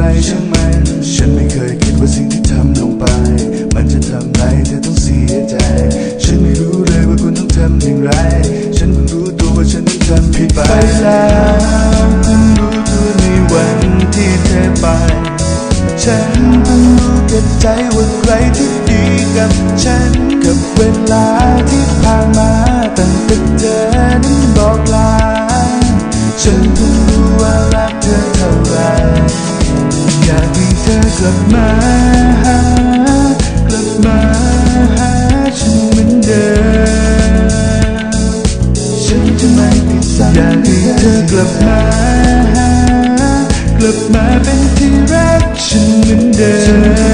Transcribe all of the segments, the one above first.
อะไรช่างมัน ฉันไม่เคยคิดว่าสิ่งที่ทำลงไป มันจะทำให้เธอต้องเสียใจ ฉันไม่รู้เลยว่าคุณต้องทำอย่างไร ฉันเพิ่งรู้ตัวว่าฉันนั้นทำผิดไปแล้วเพิ่งรู้ตัวในวันที่เธอไป ฉันเพิ่งรู้เกับใจว่าใครที่ดีกับฉัน กับเวลาที่ผ่านมาตั้งแต่เธอ อยากให้เธอกลับมาหากลับมาเป็นที่รักฉันเหมือนเดิม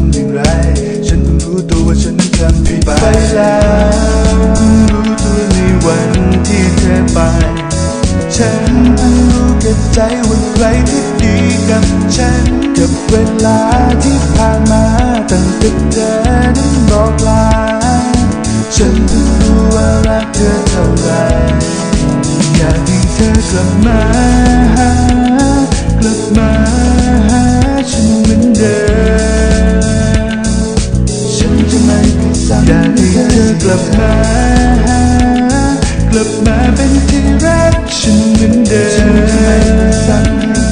ำอย่างไร ฉันเพิ่งรู้ตัวว่าฉันนั้นทำผิดไปแล้วเพิ่งรู้ตัวในวันที่เธอไป ฉันเพิ่งรู้กับใจว่าใครที่ดีกับฉัน กับเวลาที่ผ่านมาตั้งแต่เธอนั้นบอกลา ฉันเพิ่งรู้ว่ารักเธอเท่าไหรอยากให้เธอกลับมาหากลับมา นที่รักฉันเหมือนเดิมฉันจะไม่ไปซ้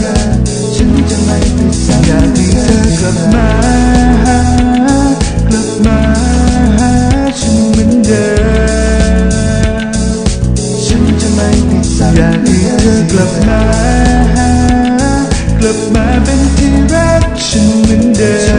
ำฉันจะไม่ไปซ้อยากให้เธอกลับมา กลับมาหาฉันเหมือนเดิมฉันจะไม่ไปซ้ำอยากให้เธอกลับมา กลับมาเป็นที่รักฉันเหมือนเดิม